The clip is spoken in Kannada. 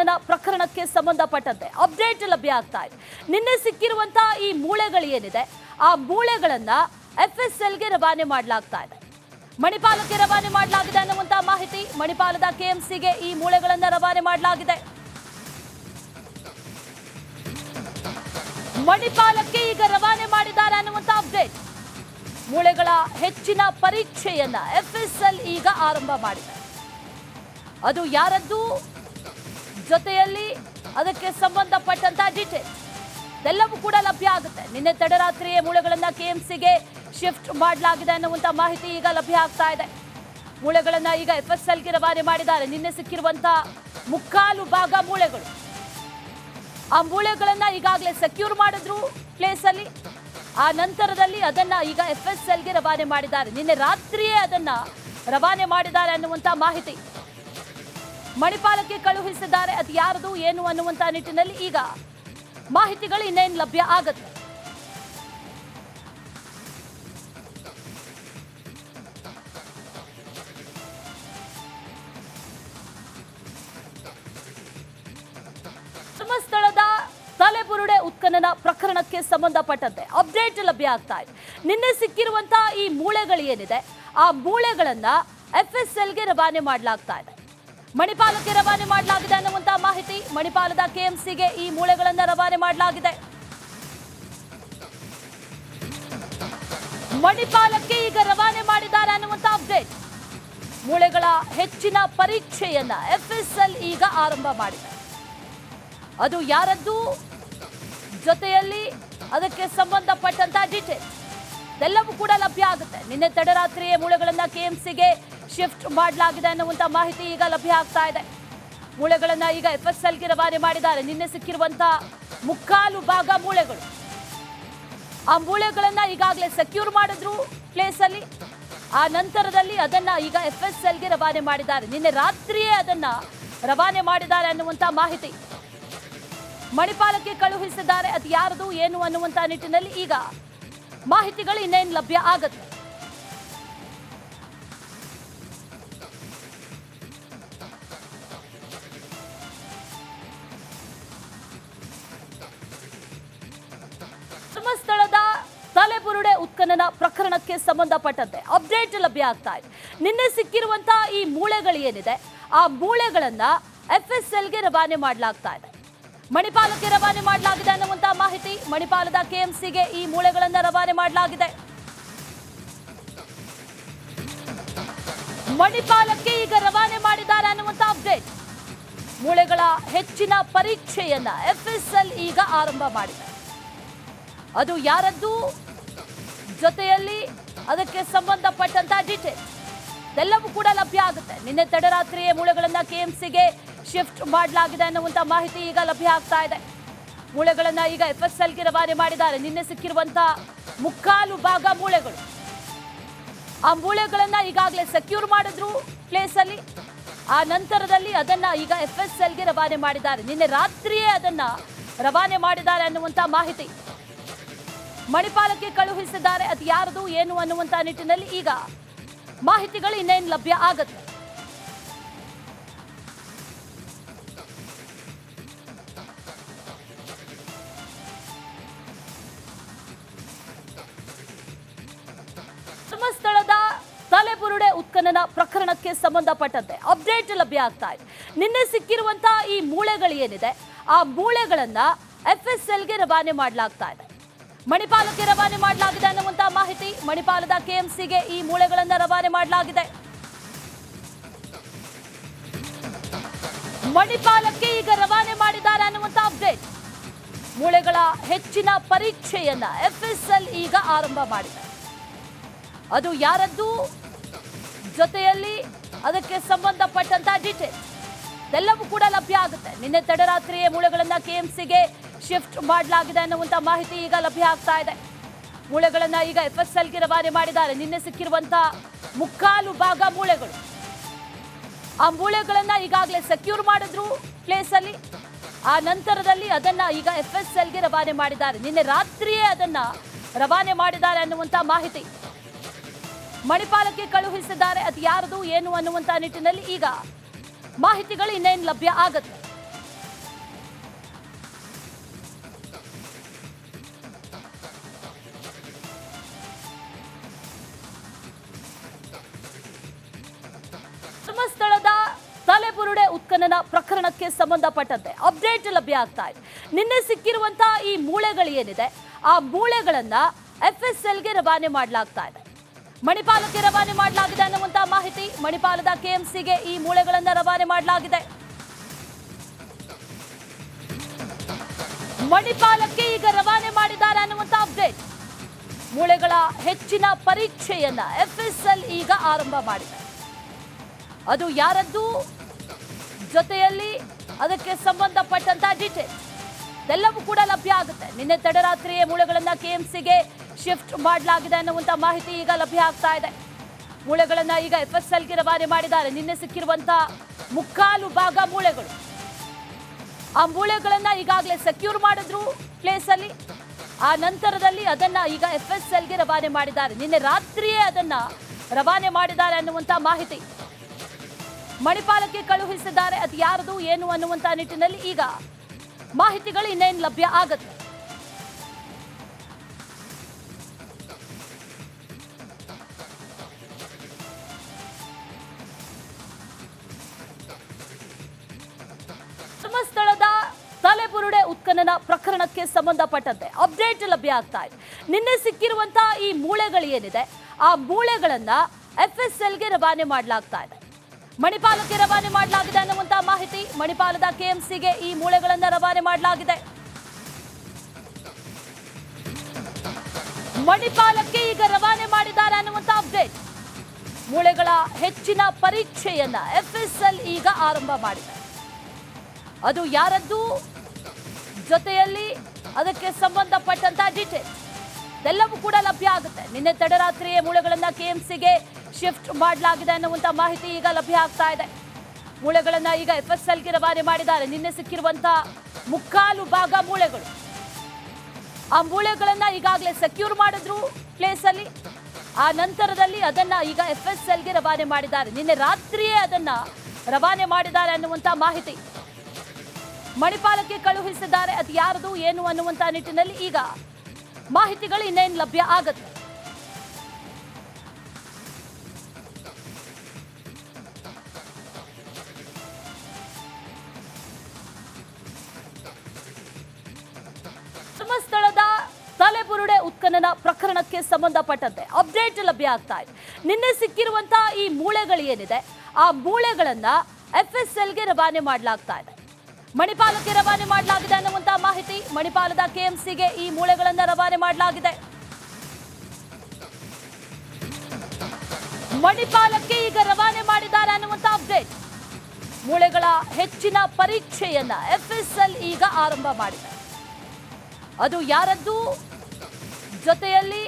ಉತ್ಖನನ ಪ್ರಕರಣಕ್ಕೆ ಸಂಬಂಧಪಟ್ಟಂತೆ ಅಪ್ಡೇಟ್ ಲಭ್ಯ ಆಗ್ತಾ ಇದೆ. ನಿನ್ನೆ ಸಿಕ್ಕಿರುವಂತಹ ಈ ಮೂಳೆಗಳು ಏನಿದೆ? ಆ ಮೂಳೆಗಳನ್ನ ಎಫ್ ಎಸ್ ಎಲ್ಗೆ ರವಾನೆ ಮಾಡಲಾಗ್ತಾ ಇದೆ. ಮಣಿಪಾಲಕ್ಕೆ ರವಾನೆ ಮಾಡಲಾಗಿದೆ ಅನ್ನುವಂತಹ ಮಾಹಿತಿ ಮಣಿಪಾಲದ ಕೆಎಂಸಿಗೆ ಈ ಮೂಳೆಗಳನ್ನ ರವಾನೆ ಮಾಡಲಾಗಿದೆ. ಮಣಿಪಾಲಕ್ಕೆ ಈಗ ರವಾನೆ ಮಾಡಿದ್ದಾರೆ ಅನ್ನುವಂತಹ ಅಪ್ಡೇಟ್. ಮೂಳೆಗಳ ಹೆಚ್ಚಿನ ಪರೀಕ್ಷೆಯನ್ನ ಎಫ್ಎಸ್ಎಲ್ ಈಗ ಆರಂಭ ಮಾಡಿದೆ. ಅದು ಯಾರದ್ದು? ಜೊತೆಯಲ್ಲಿ ಅದಕ್ಕೆ ಸಂಬಂಧಪಟ್ಟಂತಹ ಡೀಟೇಲ್ಸ್ ಎಲ್ಲವೂ ಕೂಡ ಲಭ್ಯ ಆಗುತ್ತೆ. ನಿನ್ನೆ ತಡರಾತ್ರಿಯೇ ಮೂಳೆಗಳನ್ನ ಕೆಎಂಸಿಗೆ ಶಿಫ್ಟ್ ಮಾಡಲಾಗಿದೆ ಅನ್ನುವಂತ ಮಾಹಿತಿ ಈಗ ಲಭ್ಯ ಆಗ್ತಾ ಇದೆ. ಮೂಳೆಗಳನ್ನ ಈಗ ಎಫ್ ಎಸ್ ಎಲ್ಗೆ ರವಾನೆ ಮಾಡಿದ್ದಾರೆ. ನಿನ್ನೆ ಸಿಕ್ಕಿರುವಂತಹ ಮುಕ್ಕಾಲು ಭಾಗ ಮೂಳೆಗಳು. ಆ ಮೂಳೆಗಳನ್ನ ಈಗಾಗಲೇ ಸೆಕ್ಯೂರ್ ಮಾಡಿದ್ರು ಪ್ಲೇಸ್ ಅಲ್ಲಿ. ಆ ನಂತರದಲ್ಲಿ ಅದನ್ನ ಈಗ ಎಫ್ ಎಸ್ ಎಲ್ಗೆ ರವಾನೆ ಮಾಡಿದ್ದಾರೆ. ನಿನ್ನೆ ರಾತ್ರಿಯೇ ಅದನ್ನ ರವಾನೆ ಮಾಡಿದ್ದಾರೆ ಅನ್ನುವಂತ ಮಾಹಿತಿ ಮಣಿಪಾಲಕ್ಕೆ ಕಳುಹಿಸಿದ್ದಾರೆ. ಅದು ಯಾರದು, ಏನು ಅನ್ನುವಂತ ನಿಟ್ಟಿನಲ್ಲಿ ಈಗ ಮಾಹಿತಿಗಳು ಇನ್ನೇನು ಲಭ್ಯ ಆಗುತ್ತೆ. ಧರ್ಮಸ್ಥಳದ ತಲೆಬುರುಡೆ ಉತ್ಖನನ ಪ್ರಕರಣಕ್ಕೆ ಸಂಬಂಧಪಟ್ಟಂತೆ ಅಪ್ಡೇಟ್ ಲಭ್ಯ ಆಗ್ತಾ ಇದೆ. ನಿನ್ನೆ ಸಿಕ್ಕಿರುವಂತಹ ಈ ಮೂಳೆಗಳು ಏನಿದೆ, ಆ ಮೂಳೆಗಳನ್ನ ಎಫ್ ಎಸ್ ಎಲ್ಗೆ ರವಾನೆ ಮಾಡಲಾಗ್ತಾ ಇದೆ. ಮಣಿಪಾಲಕ್ಕೆ ರವಾನೆ ಮಾಡಲಾಗಿದೆ ಅನ್ನುವಂತಹ ಮಾಹಿತಿ ಮಣಿಪಾಲದ ಕೆಎಂಸಿಗೆ ಈ ಮೂಳೆಗಳನ್ನು ರವಾನೆ ಮಾಡಲಾಗಿದೆ. ಮಣಿಪಾಲಕ್ಕೆ ಈಗ ರವಾನೆ ಮಾಡಿದ್ದಾರೆ ಅನ್ನುವಂತ ಅಪ್ಡೇಟ್ ಮೂಳೆಗಳ ಹೆಚ್ಚಿನ ಪರೀಕ್ಷೆಯನ್ನ ಎಫ್ಎಸ್ಎಲ್ ಈಗ ಆರಂಭ ಮಾಡಿದೆ. ಅದು ಯಾರದ್ದು? ಜೊತೆಯಲ್ಲಿ ಅದಕ್ಕೆ ಸಂಬಂಧಪಟ್ಟಂತಹ ಡೀಟೇಲ್ಸ್ ಎಲ್ಲವೂ ಕೂಡ ಲಭ್ಯ ಆಗುತ್ತೆ. ನಿನ್ನೆ ತಡರಾತ್ರಿಯೇ ಮೂಳೆಗಳನ್ನ ಕೆಎಂಸಿಗೆ ಶಿಫ್ಟ್ ಮಾಡಲಾಗಿದೆ ಅನ್ನುವಂತ ಮಾಹಿತಿ ಈಗ ಲಭ್ಯ ಆಗ್ತಾ ಇದೆ. ಮೂಳೆಗಳನ್ನ ಈಗ ಎಫ್ ಎಸ್ ಎಲ್ಗೆ ರವಾನೆ ಮಾಡಿದ್ದಾರೆ. ನಿನ್ನೆ ಸಿಕ್ಕಿರುವಂತಹ ಮುಕ್ಕಾಲು ಭಾಗ ಮೂಳೆಗಳು. ಆ ಮೂಳೆಗಳನ್ನ ಈಗಾಗಲೇ ಸೆಕ್ಯೂರ್ ಮಾಡಿದ್ರು ಪ್ಲೇಸ್ ಅಲ್ಲಿ. ಆ ನಂತರದಲ್ಲಿ ಅದನ್ನ ಈಗ ಎಫ್ ಎಸ್ ಎಲ್ಗೆ ರವಾನೆ ಮಾಡಿದ್ದಾರೆ. ನಿನ್ನೆ ರಾತ್ರಿಯೇ ಅದನ್ನ ರವಾನೆ ಮಾಡಿದ್ದಾರೆ ಅನ್ನುವಂತ ಮಾಹಿತಿ. ಮಣಿಪಾಲಕ್ಕೆ ಕಳುಹಿಸಿದ್ದಾರೆ. ಅದು ಯಾರದು ಏನು ಅನ್ನುವಂತ ನಿಟ್ಟಿನಲ್ಲಿ ಈಗ ಮಾಹಿತಿಗಳು ಇನ್ನೇನು ಲಭ್ಯ ಆಗುತ್ತೆ. ಉತ್ಖನನ ಪ್ರಕರಣಕ್ಕೆ ಸಂಬಂಧಪಟ್ಟಂತೆ ಅಪ್ಡೇಟ್ ಲಭ್ಯ ಆಗ್ತಾ ಇದೆ. ನಿನ್ನೆ ಸಿಕ್ಕಿರುವಂತಹ ಈ ಮೂಳೆಗಳು ಏನಿದೆ, ಆ ಮೂಳೆಗಳನ್ನ ಎಫ್ ಎಸ್ ಎಲ್ಗೆ ರವಾನೆ ಮಾಡಲಾಗ್ತಾ ಇದೆ. ಮಣಿಪಾಲಕ್ಕೆ ರವಾನೆ ಮಾಡಲಾಗಿದೆ ಅನ್ನುವಂತಹ ಮಾಹಿತಿ, ಮಣಿಪಾಲದ ಕೆಎಂಸಿಗೆ ಈ ಮೂಳೆಗಳನ್ನ ರವಾನೆ ಮಾಡಲಾಗಿದೆ. ಮಣಿಪಾಲಕ್ಕೆ ಈಗ ರವಾನೆ ಮಾಡಿದ್ದಾರೆ ಅನ್ನುವಂತಹ ಅಪ್ಡೇಟ್ ಮೂಳೆಗಳ ಹೆಚ್ಚಿನ ಪರೀಕ್ಷೆಯನ್ನ ಎಫ್ಎಸ್ಎಲ್ ಈಗ ಆರಂಭ ಮಾಡಿದೆ. ಅದು ಯಾರದ್ದು? ಜೊತೆಯಲ್ಲಿ ಅದಕ್ಕೆ ಸಂಬಂಧಪಟ್ಟಂತಹ ಡೀಟೇಲ್ಸ್ ಎಲ್ಲವೂ ಕೂಡ ಲಭ್ಯ ಆಗುತ್ತೆ. ನಿನ್ನೆ ತಡರಾತ್ರಿಯೇ ಮೂಳೆಗಳನ್ನ ಕೆಎಂಸಿಗೆ ಶಿಫ್ಟ್ ಮಾಡಲಾಗಿದೆ ಅನ್ನುವಂತ ಮಾಹಿತಿ ಈಗ ಲಭ್ಯ ಆಗ್ತಾ ಇದೆ. ಮೂಳೆಗಳನ್ನ ಈಗ ಎಫ್ ಎಸ್ ಎಲ್ಗೆ ರವಾನೆ ಮಾಡಿದ್ದಾರೆ. ನಿನ್ನೆ ಸಿಕ್ಕಿರುವಂತಹ ಮುಕ್ಕಾಲು ಭಾಗ ಮೂಳೆಗಳು. ಆ ಮೂಳೆಗಳನ್ನ ಈಗಾಗಲೇ ಸೆಕ್ಯೂರ್ ಮಾಡಿದ್ರು ಪ್ಲೇಸ್ ಅಲ್ಲಿ. ಆ ನಂತರದಲ್ಲಿ ಅದನ್ನ ಈಗ ಎಫ್ ಎಸ್ ಎಲ್ಗೆ ರವಾನೆ ಮಾಡಿದ್ದಾರೆ. ನಿನ್ನೆ ರಾತ್ರಿಯೇ ಅದನ್ನ ರವಾನೆ ಮಾಡಿದ್ದಾರೆ ಅನ್ನುವಂತ ಮಾಹಿತಿ. ಮಣಿಪಾಲಕ್ಕೆ ಕಳುಹಿಸಿದ್ದಾರೆ. ಅದು ಯಾರದು, ಏನು ಅನ್ನುವಂತ ನಿಟ್ಟಿನಲ್ಲಿ ಈಗ ಮಾಹಿತಿಗಳು ಇನ್ನೇನು ಲಭ್ಯ ಆಗುತ್ತೆ. ಉತ್ಖನನ ಪ್ರಕರಣಕ್ಕೆ ಸಂಬಂಧಪಟ್ಟಂತೆ ಅಪ್ಡೇಟ್ ಲಭ್ಯ ಆಗ್ತಾ ಇದೆ. ನಿನ್ನೆ ಸಿಕ್ಕಿರುವಂತಹ ಈ ಮೂಳೆಗಳು ಏನಿದೆ, ಆ ಮೂಳೆಗಳನ್ನ ಎಫ್ ಎಸ್ ರವಾನೆ ಮಾಡಲಾಗ್ತಾ ಇದೆ. ಮಣಿಪಾಲಕ್ಕೆ ರವಾನೆ ಮಾಡಲಾಗಿದೆ ಅನ್ನುವಂತಹ ಮಾಹಿತಿ ಮಣಿಪಾಲದ ಕೆಎಂಸಿಗೆ ಈ ಮೂಳೆಗಳನ್ನು ರವಾನೆ ಮಾಡಲಾಗಿದೆ. ಮಣಿಪಾಲಕ್ಕೆ ಈಗ ರವಾನೆ ಮಾಡಿದ್ದಾರೆ ಅನ್ನುವಂತ ಅಪ್ಡೇಟ್ ಮೂಳೆಗಳ ಹೆಚ್ಚಿನ ಪರೀಕ್ಷೆಯನ್ನ ಎಫ್ಎಸ್ಎಲ್ ಈಗ ಆರಂಭ ಮಾಡಿದೆ. ಅದು ಯಾರದ್ದು? ಜೊತೆಯಲ್ಲಿ ಅದಕ್ಕೆ ಸಂಬಂಧಪಟ್ಟಂತಹ ಡೀಟೇಲ್ಸ್ ಎಲ್ಲವೂ ಕೂಡ ಲಭ್ಯ ಆಗುತ್ತೆ. ನಿನ್ನೆ ತಡರಾತ್ರಿಯೇ ಮೂಳೆಗಳನ್ನ ಕೆಎಂಸಿಗೆ ಶಿಫ್ಟ್ ಮಾಡಲಾಗಿದೆ ಅನ್ನುವಂತ ಮಾಹಿತಿ ಈಗ ಲಭ್ಯ ಆಗ್ತಾ ಇದೆ. ಮೂಳೆಗಳನ್ನು ಈಗ ಎಫ್ ಎಸ್ ಎಲ್ಗೆ ರವಾನೆ ಮಾಡಿದ್ದಾರೆ. ನಿನ್ನೆ ಸಿಕ್ಕಿರುವಂತಹ ಮುಕ್ಕಾಲು ಭಾಗ ಮೂಳೆಗಳು. ಆ ಮೂಳೆಗಳನ್ನು ಈಗಾಗಲೇ ಸೆಕ್ಯೂರ್ ಮಾಡಿದ್ರು ಪ್ಲೇಸ್ ಅಲ್ಲಿ. ಆ ನಂತರದಲ್ಲಿ ಅದನ್ನ ಈಗ ಎಫ್ ಎಸ್ ಎಲ್ಗೆ ರವಾನೆ ಮಾಡಿದ್ದಾರೆ. ನಿನ್ನೆ ರಾತ್ರಿಯೇ ಅದನ್ನ ರವಾನೆ ಮಾಡಿದ್ದಾರೆ ಅನ್ನುವಂತ ಮಾಹಿತಿ. ಮಣಿಪಾಲಕ್ಕೆ ಕಳುಹಿಸಿದ್ದಾರೆ. ಅದು ಯಾರದು ಏನು ಅನ್ನುವಂತ ನಿಟ್ಟಿನಲ್ಲಿ ಈಗ ಮಾಹಿತಿಗಳು ಇನ್ನೇನು ಲಭ್ಯ ಆಗುತ್ತೆ. ಉತ್ಖನನ ಪ್ರಕರಣಕ್ಕೆ ಸಂಬಂಧಪಟ್ಟಂತೆ ಅಪ್ಡೇಟ್ ಲಭ್ಯ ಆಗ್ತಾ ಇದೆ. ನಿನ್ನೆ ಸಿಕ್ಕಿರುವಂತಹ ಈ ಮೂಳೆಗಳು ಏನಿದೆ, ಆ ಮೂಳೆಗಳನ್ನ ಎಫ್ ಎಸ್ ಎಲ್ಗೆ ರವಾನೆ ಮಾಡಲಾಗ್ತಾ ಇದೆ. ಮಣಿಪಾಲಕ್ಕೆ ರವಾನೆ ಮಾಡಲಾಗಿದೆ ಅನ್ನುವಂತಹ ಮಾಹಿತಿ ಮಣಿಪಾಲದ ಕೆಎಂಸಿಗೆ ಈ ಮೂಳೆಗಳನ್ನ ರವಾನೆ ಮಾಡಲಾಗಿದೆ. ಮಣಿಪಾಲಕ್ಕೆ ಈಗ ರವಾನೆ ಮಾಡಿದ್ದಾರೆ ಅನ್ನುವಂತಹ ಅಪ್ಡೇಟ್ ಮೂಳೆಗಳ ಹೆಚ್ಚಿನ ಪರೀಕ್ಷೆಯನ್ನ ಎಲ್ ಈಗ ಆರಂಭ ಮಾಡಿದೆ. ಅದು ಯಾರದ್ದು? ಜೊತೆಯಲ್ಲಿ ಅದಕ್ಕೆ ಸಂಬಂಧಪಟ್ಟಂತ ಡೀಟೇಲ್ಸ್ ಎಲ್ಲವೂ ಕೂಡ ಲಭ್ಯ ಆಗುತ್ತೆ. ನಿನ್ನೆ ತಡರಾತ್ರಿಯೇ ಮೂಳೆಗಳನ್ನ ಕೆಎಂಸಿಗೆ ಶಿಫ್ಟ್ ಮಾಡಲಾಗಿದೆ ಅನ್ನುವಂತ ಮಾಹಿತಿ ಈಗ ಲಭ್ಯ ಆಗ್ತಾ ಇದೆ. ಮೂಳೆಗಳನ್ನ ಈಗ ಎಫ್ ಎಸ್ ಎಫ್ಎಸ್ಎಲ್ಗೆ ರವಾನೆ ಮಾಡಿದ್ದಾರೆ. ನಿನ್ನೆ ಸಿಕ್ಕಿರುವಂತಹ ಮುಕ್ಕಾಲು ಭಾಗ ಮೂಳೆಗಳು. ಆ ಮೂಳೆಗಳನ್ನ ಈಗಾಗಲೇ ಸೆಕ್ಯೂರ್ ಮಾಡಿದ್ರು ಪ್ಲೇಸ್ ಅಲ್ಲಿ. ಆ ನಂತರದಲ್ಲಿ ಅದನ್ನ ಈಗ ಎಫ್ ಎಸ್ ಎಲ್ಗೆ ರವಾನೆ ಮಾಡಿದ್ದಾರೆ. ನಿನ್ನೆ ರಾತ್ರಿಯೇ ಅದನ್ನ ರವಾನೆ ಮಾಡಿದ್ದಾರೆ ಅನ್ನುವಂತ ಮಾಹಿತಿ. ಮಣಿಪಾಲಕ್ಕೆ ಕಳುಹಿಸಿದ್ದಾರೆ ಅದು ಯಾರದು, ಏನು ಅನ್ನುವಂತ ನಿಟ್ಟಿನಲ್ಲಿ ಈಗ ಮಾಹಿತಿಗಳು ಇನ್ನೇನು ಲಭ್ಯ ಆಗುತ್ತೆ. ತಲೆಬುರುಡೆ ಉತ್ಖನನ ಪ್ರಕರಣಕ್ಕೆ ಸಂಬಂಧಪಟ್ಟಂತೆ ಅಪ್ಡೇಟ್ ಲಭ್ಯ ಆಗ್ತಾ ಇದೆ. ನಿನ್ನೆ ಸಿಕ್ಕಿರುವಂತಹ ಈ ಮೂಳೆಗಳು ಏನಿದೆ, ಆ ಮೂಳೆಗಳನ್ನ ಎಫ್ ಎಸ್ ರವಾನೆ ಮಾಡಲಾಗ್ತಾ ಇದೆ. ಮಣಿಪಾಲಕ್ಕೆ ರವಾನೆ ಮಾಡಲಾಗಿದೆ ಅನ್ನುವಂತಹ ಮಾಹಿತಿ ಮಣಿಪಾಲದ ಕೆಎಂಸಿಗೆ ಈ ಮೂಳೆಗಳನ್ನು ರವಾನೆ ಮಾಡಲಾಗಿದೆ. ಮಣಿಪಾಲಕ್ಕೆ ಈಗ ರವಾನೆ ಮಾಡಿದ್ದಾರೆ ಅನ್ನುವಂತ ಅಪ್ಡೇಟ್ ಮೂಳೆಗಳ ಹೆಚ್ಚಿನ ಪರೀಕ್ಷೆಯನ್ನ ಎಫ್ಎಸ್ಎಲ್ ಈಗ ಆರಂಭ ಮಾಡಿದೆ. ಅದು ಯಾರದ್ದು? ಜೊತೆಯಲ್ಲಿ ಅದಕ್ಕೆ ಸಂಬಂಧಪಟ್ಟಂತಹ ಡೀಟೇಲ್ಸ್ ಎಲ್ಲವೂ ಕೂಡ ಲಭ್ಯ ಆಗುತ್ತೆ. ನಿನ್ನೆ ತಡರಾತ್ರಿಯೇ ಮೂಳೆಗಳನ್ನ ಕೆಎಂಸಿಗೆ ಶಿಫ್ಟ್ ಮಾಡಲಾಗಿದೆ ಅನ್ನುವಂತ ಮಾಹಿತಿ ಈಗ ಲಭ್ಯ ಆಗ್ತಾ ಇದೆ. ಮೂಳೆಗಳನ್ನ ಈಗ ಎಫ್ ಎಸ್ ಎಲ್ಗೆ ರವಾನೆ ಮಾಡಿದ್ದಾರೆ. ನಿನ್ನೆ ಸಿಕ್ಕಿರುವಂತಹ ಮುಕ್ಕಾಲು ಭಾಗ ಮೂಳೆಗಳು. ಆ ಮೂಳೆಗಳನ್ನ ಈಗಾಗಲೇ ಸೆಕ್ಯೂರ್ ಮಾಡಿದ್ರು ಪ್ಲೇಸ್ ಅಲ್ಲಿ. ಆ ನಂತರದಲ್ಲಿ ಅದನ್ನ ಈಗ ಎಫ್ ಎಸ್ ಎಲ್ಗೆ ರವಾನೆ ಮಾಡಿದ್ದಾರೆ. ನಿನ್ನೆ ರಾತ್ರಿಯೇ ಅದನ್ನ ರವಾನೆ ಮಾಡಿದ್ದಾರೆ ಅನ್ನುವಂತ ಮಾಹಿತಿ ಮಣಿಪಾಲಕ್ಕೆ ಕಳುಹಿಸಿದ್ದಾರೆ. ಅದು ಯಾರದು ಏನು ಅನ್ನುವಂತ ನಿಟ್ಟಿನಲ್ಲಿ ಈಗ ಮಾಹಿತಿಗಳು ಇನ್ನೇನು ಲಭ್ಯ ಆಗತ್ತೆ ಉತ್ಖನನ ಪ್ರಕರಣಕ್ಕೆ ಸಂಬಂಧಪಟ್ಟಂತೆ ಅಪ್ಡೇಟ್ ಲಭ್ಯ ಆಗ್ತಾ ಇದೆ. ನಿನ್ನೆ ಸಿಕ್ಕಿರುವಂತಹ ಈ ಮೂಳೆಗಳು ಏನಿದೆ, ಆ ಮೂಳೆಗಳನ್ನ ಎಫ್ ಎಸ್ ಎಲ್ಗೆ ರವಾನೆ ಮಾಡಲಾಗ್ತಾ ಇದೆ. ಮಣಿಪಾಲಕ್ಕೆ ರವಾನೆ ಮಾಡಲಾಗಿದೆ ಅನ್ನುವಂತಹ ಮಾಹಿತಿ ಮಣಿಪಾಲದ ಕೆಎಂಸಿಗೆ ಈ ಮೂಳೆಗಳನ್ನ ರವಾನೆ ಮಾಡಲಾಗಿದೆ. ಮಣಿಪಾಲಕ್ಕೆ ಈಗ ರವಾನೆ ಮಾಡಿದ್ದಾರೆ ಅನ್ನುವಂತ ಅಪ್ಡೇಟ್. ಮೂಳೆಗಳ ಹೆಚ್ಚಿನ ಪರೀಕ್ಷೆಯನ್ನ ಎಲ್ ಈಗ ಆರಂಭ ಮಾಡಿದೆ. ಅದು ಯಾರದ್ದು? ಜೊತೆಯಲ್ಲಿ